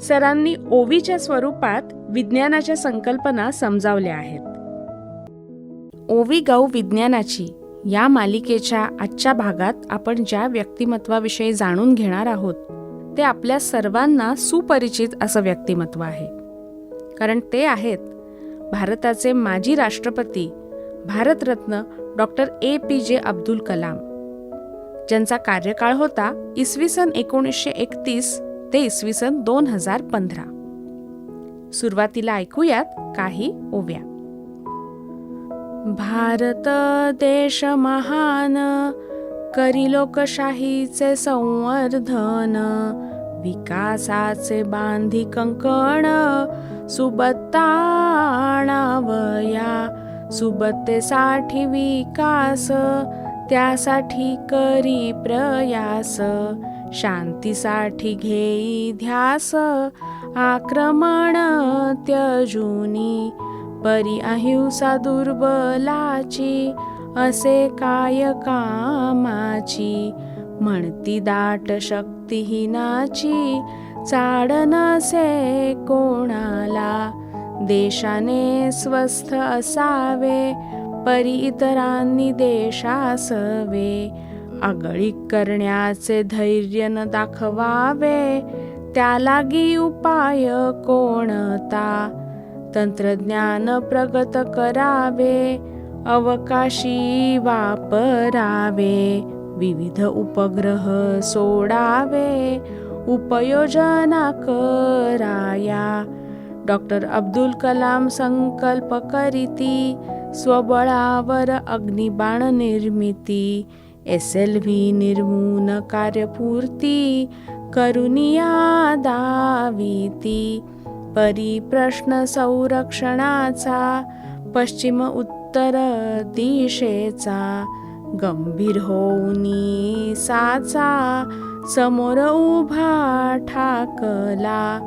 सरांनी ओवीच्या स्वरूपात विज्ञानाच्या संकल्पना समजावल्या आहेत. ओवी गाऊ विज्ञानाची या मालिकेच्या आजच्या भागात आपण ज्या व्यक्तिमत्वाविषयी जाणून घेणार आहोत ते आपल्या सर्वांना सुपरिचित असं व्यक्तिमत्व आहे. कारण ते आहेत भारताचे माजी राष्ट्रपती भारतरत्न डॉक्टर ए. पी. जे. अब्दुल कलाम ज्यांचा कार्यकाळ होता इसवी सन एकोणीसशे एकतीस ते इसवी सन दोन हजार पंधरा. सुरुवातीला ऐकूयात काही ओव्या. भारत देश महान करी लोकशाहीचे संवर्धन विकासाचे बांधी कंकण सुबत्ताणावया सुबत्तेसाठी विकास त्यासाठी करी प्रयास शांतीसाठी घेई ध्यास आक्रमण त्यजुनी परी अहिंसा दुर्बलाची असे काय कामाची? म्हणती दाट शक्तिहीनाची चाड नसे कोणाला? देशाने स्वस्थ असावे परी इतरांनी देशासवे. आगळीक करण्याचे धैर्य न दाखवावे त्यालागी उपाय कोणता? तंत्रज्ञान प्रगत करावे अवकाशी वापरावे विविध उपग्रह सोडावे उपयोजना कराया. डॉक्टर अब्दुल कलाम संकल्प करीती स्वबळावर अग्निबाण निर्मिती एस एल व्ही निर्मून कार्यपूर्ती करुनिया दाविती. परी प्रश्न संरक्षणाचा पश्चिम उत्तर दिशेचा. गंभीर होऊनी साचा समोर उभा ठाकला.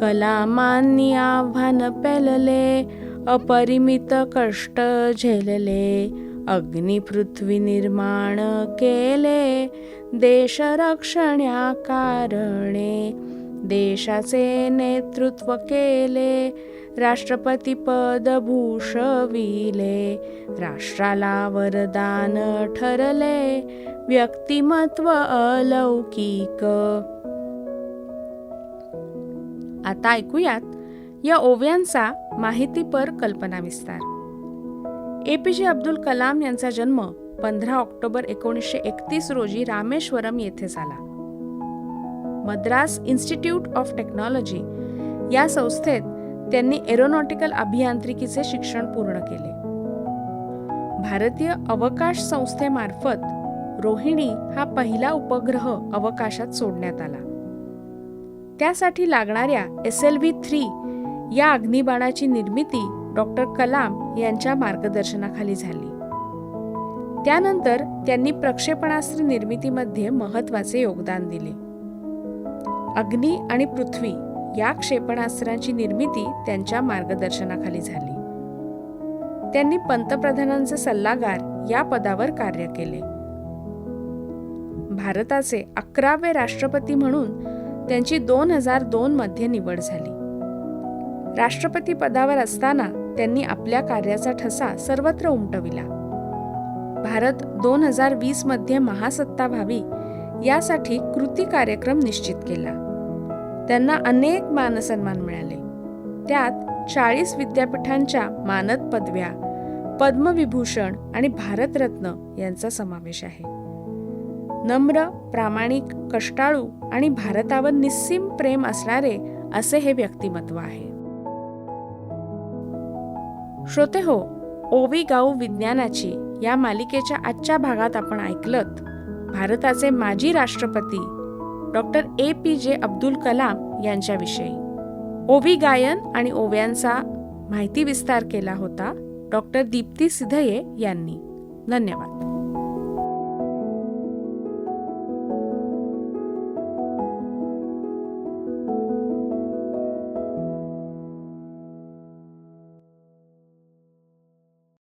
कलामांनी आव्हान पेलले अपरिमित कष्ट झेलले. अग्नी पृथ्वी निर्माण केले देश रक्षण्या कारणे देशाचे नेतृत्व केले राष्ट्रपती पद भूषविले राष्ट्राला वरदान ठरले व्यक्तिमत्व अलौकिक. आता ऐकूयात या ओव्यांचा माहितीपर कल्पना विस्तार. ए पी जे अब्दुल कलाम यांचा जन्म पंधरा ऑक्टोबर एकोणीसशे एकतीस रोजी रामेश्वरम येथे झाला. मद्रास इन्स्टिट्यूट ऑफ टेक्नॉलॉजी या संस्थेत त्यांनी एरोनॉटिकल अभियांत्रिकीचे शिक्षण पूर्ण केले. भारतीय अवकाश संस्थेमार्फत रोहिणी हा पहिला उपग्रह अवकाशात सोडण्यात आला. त्यासाठी लागणाऱ्या एस एल व्ही थ्री या अग्निबाणाची निर्मिती डॉक्टर कलाम यांच्या मार्गदर्शनाखाली झाली. त्यानंतर त्यांनी प्रक्षेपणास्त्र निर्मितीमध्ये महत्त्वाचे योगदान दिले. अग्नी आणि पृथ्वी या क्षेपणास्त्रांची निर्मिती त्यांच्या मार्गदर्शनाखाली झाली. त्यांनी पंतप्रधानांचे सल्लागार या पदावर कार्य केले. भारताचे अकरावे राष्ट्रपती म्हणून त्यांची दोन हजार दोन मध्ये निवड झाली. राष्ट्रपती पदावर असताना त्यांनी आपल्या कार्याचा ठसा सर्वत्र उमटविला. भारत दोन हजार वीसमध्ये महासत्ता व्हावी यासाठी कृती कार्यक्रम निश्चित केला. त्यांना अनेक मानसन्मान मिळाले. त्यात चाळीस विद्यापीठांच्या मानद पदव्या पद्मविभूषण आणि भारतरत्न यांचा समावेश आहे. नम्र प्रामाणिक कष्टाळू आणि भारतावर निस्सीम प्रेम असणारे असे हे व्यक्तिमत्व आहे. श्रोते हो ओवी गाऊ विज्ञानाची या मालिकेच्या आजच्या भागात आपण ऐकलत भारताचे माजी राष्ट्रपती डॉक्टर ए पी जे अब्दुल कलाम यांच्याविषयी. ओवी गायन आणि ओव्यांचा माहिती विस्तार केला होता डॉक्टर दीप्ती सिधये यांनी. धन्यवाद.